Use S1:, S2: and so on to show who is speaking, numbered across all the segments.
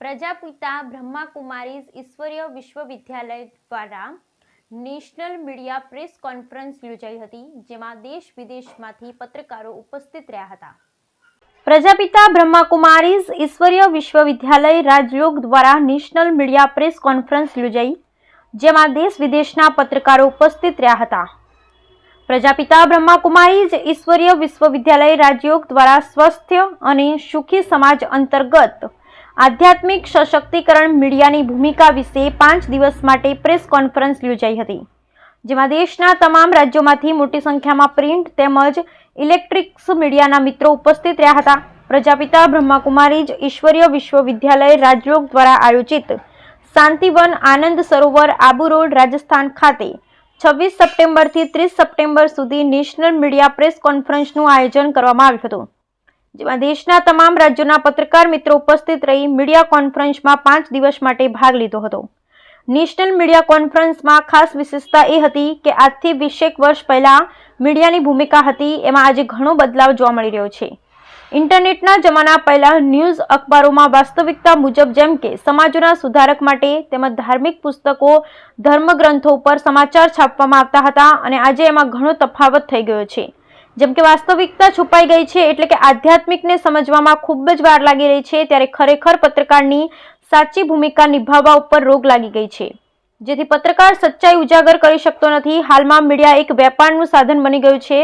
S1: પ્રજાપિતા બ્રહ્માકુમારીઝ ઈશ્વરીય વિશ્વવિદ્યાલય દ્વારા national media press conference યોજાઈ હતી, જેમાં દેશ વિદેશમાંથી પત્રકારો ઉપસ્થિત રહ્યા હતા. પ્રજાપિતા બ્રહ્માકુમારીઝ ઈશ્વરીય વિશ્વવિદ્યાલય રાજયોગ દ્વારા નેશનલ મીડિયા પ્રેસ કોન્ફરન્સ યોજાઈ, જેમાં દેશ વિદેશના પત્રકારો ઉપસ્થિત રહ્યા હતા. પ્રજાપિતા બ્રહ્માકુમારીઝ ઈશ્વરીય વિશ્વવિદ્યાલય રાજયોગ દ્વારા સ્વસ્થ અને સુખી સમાજ અંતર્ગત આધ્યાત્મિક સશક્તિકરણ મીડિયાની ભૂમિકા વિશે પાંચ દિવસ માટે પ્રેસ કોન્ફરન્સ યોજાઈ હતી, જેમાં દેશના તમામ રાજ્યોમાંથી મોટી સંખ્યામાં પ્રિન્ટ તેમજ ઇલેક્ટ્રિક્સ મીડિયાના મિત્રો ઉપસ્થિત રહ્યા હતા. પ્રજાપિતા બ્રહ્માકુમારી જ ઈશ્વરીય વિશ્વવિદ્યાલય રાજયોગ દ્વારા આયોજિત શાંતિવન આનંદ સરોવર આબુ રોડ, રાજસ્થાન ખાતે છવ્વીસ સપ્ટેમ્બરથી ત્રીસ સપ્ટેમ્બર સુધી નેશનલ મીડિયા પ્રેસ કોન્ફરન્સનું આયોજન કરવામાં આવ્યું હતું. જેમાં દેશના તમામ રાજ્યોના પત્રકાર મિત્રો ઉપસ્થિત રહી મીડિયા કોન્ફરન્સમાં પાંચ દિવસ માટે ભાગ લીધો હતો. નેશનલ મીડિયા કોન્ફરન્સમાં ખાસ વિશેષતા એ હતી કે આજથી વીસેક વર્ષ પહેલાં મીડિયાની ભૂમિકા હતી એમાં આજે ઘણો બદલાવ જોવા મળી રહ્યો છે. ઇન્ટરનેટના જમાના પહેલાં ન્યૂઝ અખબારોમાં વાસ્તવિકતા મુજબ જેમ કે સમાજોના સુધારક માટે તેમજ ધાર્મિક પુસ્તકો, ધર્મગ્રંથો ઉપર સમાચાર છાપવામાં આવતા હતા અને આજે એમાં ઘણો તફાવત થઈ ગયો છે. જેમ કે વાસ્તવિકતા છુપાઈ ગઈ છે એટલે કે આધ્યાત્મિકને સમજવામાં ખૂબ જ વાર લાગી રહી છે, ત્યારે ખરેખર પત્રકારની સાચી ભૂમિકા નિભાવવા ઉપર રોગ લાગી ગઈ છે. જેથી પત્રકાર સચ્ચાઈ ઉજાગર કરી શકતો નથી. હાલમાં મીડિયા એક વેપારનું સાધન બની ગયું છે,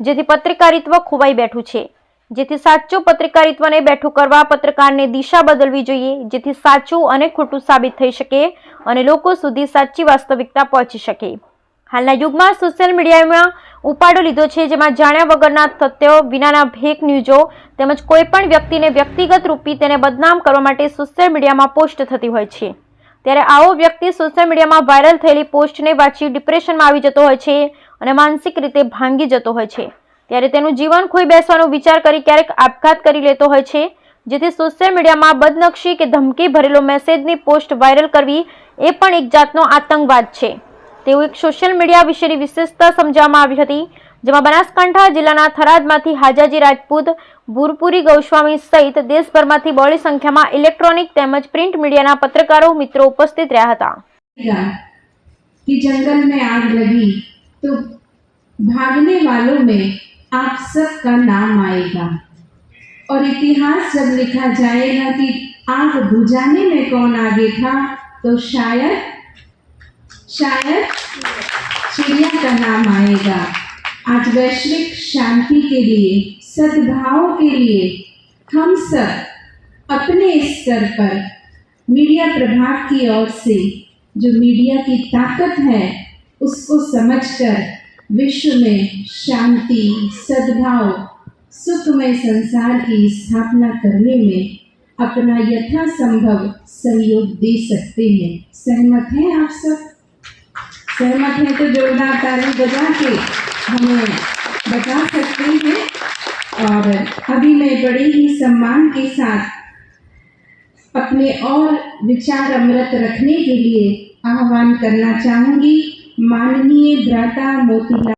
S1: જેથી પત્રકારિત્વ ખોવાઈ બેઠું છે. જેથી સાચું પત્રકારિત્વને બેઠું કરવા પત્રકારને દિશા બદલવી જોઈએ, જેથી સાચું અને ખોટું સાબિત થઈ શકે અને લોકો સુધી સાચી વાસ્તવિકતા પહોંચી શકે. હાલના યુગમાં સોશિયલ મીડિયામાં ઉપાડો લીધો છે, જેમાં જાણ્યા વગરના તથ્યો વિનાના ફેક ન્યૂઝો તેમજ કોઈપણ વ્યક્તિને વ્યક્તિગત રૂપી તેને બદનામ કરવા માટે સોશિયલ મીડિયામાં પોસ્ટ થતી હોય છે. ત્યારે આવો વ્યક્તિ સોશિયલ મીડિયામાં વાયરલ થયેલી પોસ્ટને વાંચી ડિપ્રેશનમાં આવી જતો હોય છે અને માનસિક રીતે ભાંગી જતો હોય છે. ત્યારે તેનું જીવન ખોઈ બેસવાનો વિચાર કરી ક્યારેક આપઘાત કરી લેતો હોય છે, જેથી સોશિયલ મીડિયામાં બદનક્ષી કે ધમકી ભરેલો મેસેજની પોસ્ટ વાયરલ કરવી એ પણ એક જાતનો આતંકવાદ છે. તેવું એક સોશિયલ મીડિયા વિશેની વિશેષતા સમજાવવામાં આવી હતી જેમાં બનાસકાંઠા જિલ્લાના થરાદમાંથી હાજાજી રાજપૂત ભૂરપુરી ગૌસ્વામી સહિત દેશભરમાંથી બહોળી સંખ્યામાં ઇલેક્ટ્રોનિક તેમજ પ્રિન્ટ મીડિયાના પત્રકારો મિત્રો ઉપસ્થિત રહ્યા હતા
S2: लगेगा कि जंगल में आग लगी तो भागने वालों में आप सबका नाम आएगा और इतिहास जब लिखा जाएगा कि आग बुझाने में कौन आगे था तो शायद शायद चिड़िया का नाम आएगा। आज वैश्विक शांति के लिए, सद्भाव के लिए, हम सब अपने स्तर पर मीडिया प्रभाग की ओर से, जो मीडिया की ताकत है, उसको समझकर विश्व में शांति, सद्भाव, सुखमय संसार की स्थापना करने में अपना यथासंभव सहयोग दे सकते हैं। सहमत हैं आप सब? सहमत हैं तो जोरदार ताली बजा के हमें बता सकते हैं। और अभी मैं बड़े ही सम्मान के साथ अपने और विचार अमृत रखने के लिए आह्वान करना चाहूँगी। माननीय भ्राता मोतीलाल